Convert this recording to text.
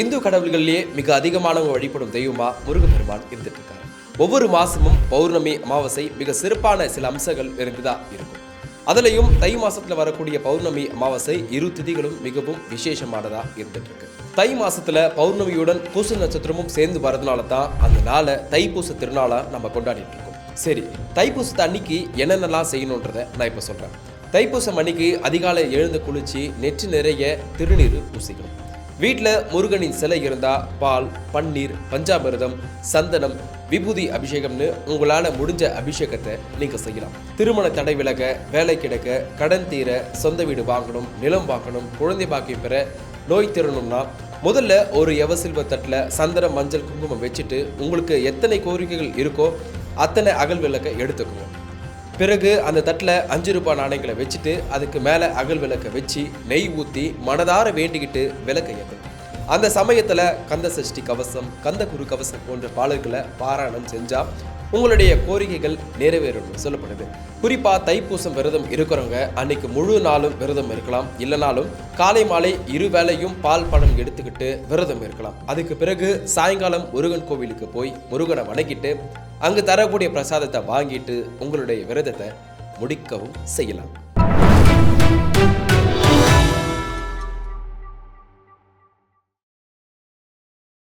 இந்து கடவுள்களிலேயே மிக அதிகமானவங்க வழிபடும் தெய்வமா முருகப்பெருமான் இருந்துட்டு இருக்காரு ஒவ்வொரு மாசமும் பௌர்ணமி அமாவாசை மிக சிறப்பான சில அம்சங்கள் இருக்குதா இருக்கும். அதுலயும் தை மாசத்துல வரக்கூடிய பௌர்ணமி அமாவாசை இரு திதிகளும் மிகவும் விசேஷமானதா இருந்துட்டு இருக்கு தை மாசத்துல பௌர்ணமியுடன் பூச நட்சத்திரமும் சேர்ந்து வரதுனால தான் அந்த நாளை தைப்பூச திருநாளா நம்ம கொண்டாடிட்டு இருக்கோம். சரி தைப்பூசத்து அன்னைக்கு என்னென்னலாம் செய்யணுன்றதை நான் இப்போ சொல்கிறேன் தைப்பூசம் அன்னைக்கு அதிகாலை எழுந்து குளிச்சு நெற்றி நிறைய திருநீர் பூசிக்கணும். வீட்டில் முருகனின் சிலை இருந்தால் பால் பன்னீர் பஞ்சாமிரதம் சந்தனம் விபூதி அபிஷேகம்னு உங்களால் முடிஞ்ச அபிஷேகத்தை நீங்கள் செய்யலாம். திருமண தடை விலக வேலை கிடைக்க கடன் தீர சொந்த வீடு வாங்கணும் நிலம் வாங்கணும் குழந்தை பாக்கியம் பெற நோய் திறனும்னா முதல்ல ஒரு எவசில்வ தட்டில் சந்தனம் மஞ்சள் குங்குமம் வச்சுட்டு உங்களுக்கு எத்தனை கோரிக்கைகள் இருக்கோ அத்தனை அகல் விளக்கை எடுத்துக்கணும் பிறகு அந்த தட்டில் அஞ்சு ரூபாய் நாணயங்களை வச்சுட்டு அதுக்கு மேலே அகல் விளக்கை வச்சு நெய் ஊற்றி மனதார வேண்டிக்கிட்டு விளக்கை ஏற்றணும் அந்த சமயத்தில் கந்த சஷ்டி கவசம் கந்த குரு கவசம் போன்ற பாடல்களை பாராயணம் செஞ்சால் உங்களுடைய கோரிக்கைகள் நிறைவேறும் சொல்லப்படுது. குறிப்பாக தைப்பூசம் விரதம் இருக்கிறவங்க அன்னைக்கு முழு நாளும் விரதம் இருக்கலாம். இல்லைனாலும் காலை மாலை இரு வேளையும் பால் பழம் எடுத்துக்கிட்டு விரதம் இருக்கலாம். அதுக்கு பிறகு சாயங்காலம் முருகன் கோவிலுக்கு போய் முருகனை வணங்கிட்டு அங்கு தரக்கூடிய பிரசாதத்தை வாங்கிட்டு உங்களுடைய விரதத்தை முடிக்கவும் செய்யலாம்.